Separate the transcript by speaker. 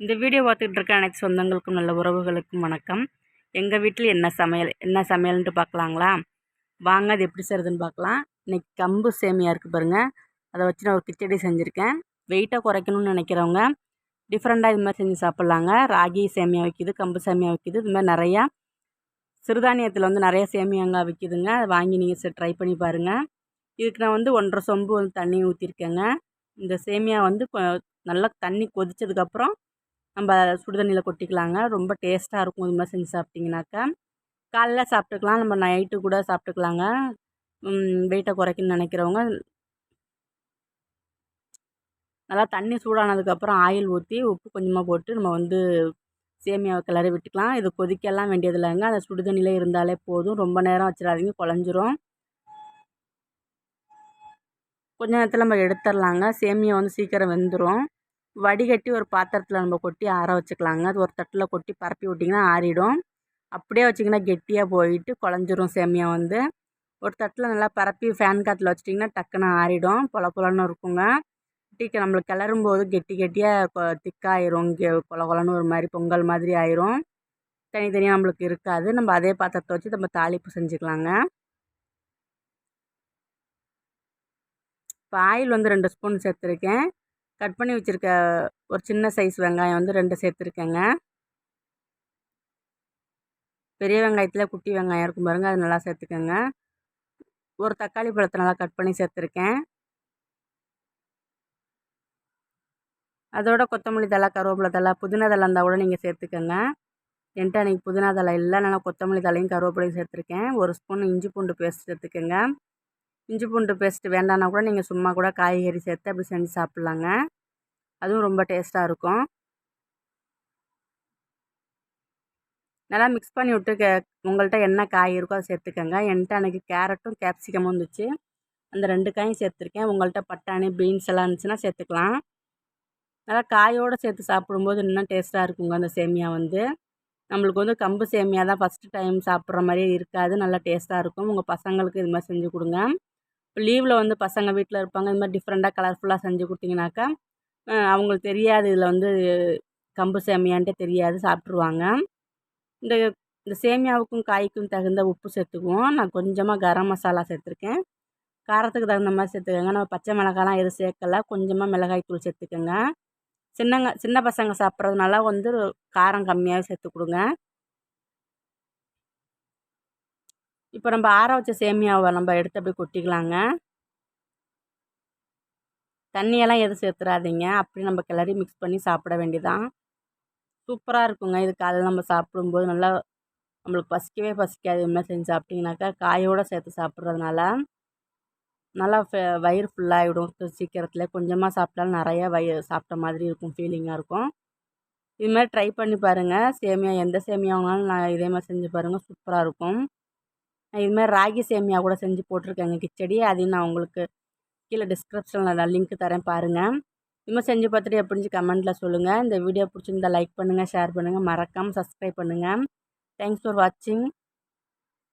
Speaker 1: இந்த வீடியோ பார்த்துக்கிட்டு இருக்க அனைத்து சொந்தங்களுக்கும் நல்ல உறவுகளுக்கும் வணக்கம். எங்கள் வீட்டில் என்ன சமையல் என்ன சமையல்ன்ட்டு பார்க்கலாங்களா? வாங்க அது எப்படி செய்கிறதுன்னு பார்க்கலாம். இன்றைக்கி கம்பு சேமியா இருக்குது பாருங்கள் அதை வச்சு நான் ஒரு கிச்சடி செஞ்சுருக்கேன். வெயிட்டை குறைக்கணும்னு நினைக்கிறவங்க டிஃப்ரெண்ட்டாக இது மாதிரி செஞ்சு சாப்பிட்லாங்க. ராகி சேமியா விற்கிது கம்பு சேமியா விற்கிது இது மாதிரி நிறையா சிறுதானியத்தில் வந்து நிறைய சேமியாங்க விற்கிதுங்க அதை வாங்கி நீங்கள் ட்ரை பண்ணி பாருங்கள் இதுக்கு நான் வந்து ஒன்றரை சொம்பு வந்து தண்ணி ஊற்றிருக்கேங்க இந்த சேமியா வந்து நல்லா தண்ணி கொதித்ததுக்கப்புறம் நம்ம சுடு தண்ணியில் கொட்டிக்கலாங்க. ரொம்ப டேஸ்ட்டாக இருக்கும். இது மாதிரி செஞ்சு சாப்பிட்டிங்கனாக்கா காலைல சாப்பிட்டுக்கலாம். நம்ம நைட்டு கூட சாப்பிட்டுக்கலாங்க. வெயிட்டை குறைக்கணும்னு நினைக்கிறவங்க நல்லா தண்ணி சூடானதுக்கப்புறம் ஆயில் ஊற்றி உப்பு கொஞ்சமாக போட்டு நம்ம வந்து சேமியாவை கிளறி விட்டுக்கலாம். இது கொதிக்கலாம் வேண்டியதில்லைங்க அந்த சுடு தண்ணியில் இருந்தாலே போதும். ரொம்ப நேரம் வச்சிடாதீங்க. குழஞ்சிரும். கொஞ்ச நேரத்தில் நம்ம எடுத்துடலாங்க. சேமியா வந்து சீக்கிரம் வெந்துடும் வடிகட்டி ஒரு பாத்திரத்தில் நம்ம கொட்டி ஆற வச்சுக்கலாங்க. அது ஒரு தட்டில் கொட்டி பரப்பி விட்டிங்கன்னா ஆறிடும். அப்படியே வச்சிங்கன்னா கெட்டியாக போயிட்டு குழஞ்சிரும் சேமியா வந்து. ஒரு தட்டில் நல்லா பரப்பி ஃபேன் காற்றுல வச்சிட்டிங்கன்னா டக்குன்னு ஆறிடும். பொல பொலன்னு இருக்குங்க. டீக்கு நம்மளுக்கு கிளறும் போது கெட்டி கெட்டியாக திக்காயிரும். கெ கொல கொலன்னு ஒரு மாதிரி பொங்கல் மாதிரி ஆயிரும். தனித்தனியாக நம்மளுக்கு இருக்காது. நம்ம அதே பாத்திரத்தை வச்சு நம்ம தாளிப்பு செஞ்சுக்கலாங்க. இப்போ ஆயில் வந்து ரெண்டு ஸ்பூன் சேர்த்துருக்கேன். கட் பண்ணி வச்சுருக்க ஒரு சின்ன சைஸ் வெங்காயம் வந்து ரெண்டு சேர்த்துருக்கேங்க. பெரிய வெங்காயத்தில் குட்டி வெங்காயம் இருக்கும் பாருங்கள் அது நல்லா சேர்த்துக்கோங்க. ஒரு தக்காளி பழத்தை நல்லா கட் பண்ணி சேர்த்துருக்கேன். அதோட கொத்தமல்லி தலை கருவேப்பிலை தலை புதினா தலை இருந்தால் கூட நீங்கள் சேர்த்துக்கோங்க. என்கிட்ட அன்றைக்கி புதினா தலை இல்லை நான் கொத்தமல்லி தலையும் கருவேப்பிலையும் சேர்த்துருக்கேன். ஒரு ஸ்பூன் இஞ்சி பூண்டு பேஸ்ட் சேர்த்துக்கோங்க. இஞ்சி பூண்டு பேஸ்ட்டு வேண்டாம்னா கூட நீங்கள் சும்மா கூட காய்கறி சேர்த்து அப்படி செஞ்சு சாப்பிட்லாங்க. அதுவும் ரொம்ப டேஸ்ட்டாக இருக்கும். நல்லா மிக்ஸ் பண்ணி விட்டு கே உங்கள்கிட்ட என்ன காய் இருக்கோ அதை சேர்த்துக்கோங்க. என்கிட்ட அன்றைக்கி கேரட்டும் கேப்சிகமும் இருந்துச்சு. அந்த ரெண்டு காயும் சேர்த்துருக்கேன். உங்கள்கிட்ட பட்டாணி பீன்ஸ் எல்லாம் இருந்துச்சுன்னா சேர்த்துக்கலாம். நல்லா காயோடு சேர்த்து சாப்பிடும்போது இன்னும் டேஸ்ட்டாக இருக்குங்க அந்த சேமியா வந்து. நம்மளுக்கு வந்து கம்பு சேமியா தான் ஃபஸ்ட்டு டைம் சாப்பிட்ற மாதிரியே இருக்காது. நல்லா டேஸ்ட்டாக இருக்கும். உங்கள் பசங்களுக்கு இது மாதிரி செஞ்சு கொடுங்க. லீவில் வந்து பசங்க வீட்டில் இருப்பாங்க. இந்த மாதிரி டிஃப்ரெண்ட்டாக கலர்ஃபுல்லாக செஞ்சு கொடுத்தீங்கனாக்கா அவங்களுக்கு தெரியாது. இதில் வந்து கம்பு சேமியான்ட்டே தெரியாது. சாப்பிட்ருவாங்க இந்த இந்த சேமியாவுக்கும் காய்க்கும் தகுந்த உப்பு சேர்த்துக்குவோம். நான் கொஞ்சமாக கரம் மசாலா சேர்த்துருக்கேன். காரத்துக்கு தகுந்த மாதிரி சேர்த்துக்கோங்க. நம்ம பச்சை மிளகாலாம் எதுவும் சேர்க்கல. கொஞ்சமாக மிளகாய் தூள் சேர்த்துக்கோங்க. சின்னங்க சின்ன பசங்க சாப்பிட்றதுனால வந்து காரம் கம்மியாகவே சேர்த்து கொடுங்க. இப்போ நம்ம ஆற வச்ச சேமியாவை நம்ம எடுத்து அப்படியே கொட்டிக்கலாங்க. தண்ணியெல்லாம் எதுவும் சேர்த்துறாதீங்க. அப்படி நம்ம கிளறி மிக்ஸ் பண்ணி சாப்பிட வேண்டியதான் சூப்பராக இருக்குங்க. இது காலையில் நம்ம சாப்பிடும்போது நல்லா நம்மளுக்கு பசிக்கவே பசிக்காது. இது மாதிரி செஞ்சு சாப்பிட்டிங்கனாக்கா காயோடு சேர்த்து சாப்பிட்றதுனால நல்லா வயிறு ஃபுல்லாகிடும் சீக்கிரத்தில் கொஞ்சமாக சாப்பிட்டாலும் நிறையா வயிறு சாப்பிட்ட மாதிரி இருக்கும். ஃபீலிங்காக இருக்கும். இதுமாதிரி ட்ரை பண்ணி பாருங்கள் சேமியா எந்த சேமியா வாங்கினாலும் நான் இதே மாதிரி செஞ்சு பாருங்கள் சூப்பராக இருக்கும். இதுமாதிரி ராகி சேமியா கூட செஞ்சு போட்டிருக்கேங்க. கிச்சடி அதையும் நான் உங்களுக்கு கீழே டிஸ்கிரிப்ஷனில் நான் லிங்க் தரேன் பாருங்கள் இதுமாதிரி செஞ்சு பார்த்துட்டு எப்படிஞ்சு கமெண்ட்டில் சொல்லுங்கள் இந்த வீடியோ பிடிச்சிருந்தா லைக் பண்ணுங்கள் ஷேர் பண்ணுங்கள் மறக்காமல் சப்ஸ்கிரைப் பண்ணுங்கள் தேங்க்ஸ் ஃபார் வாட்சிங்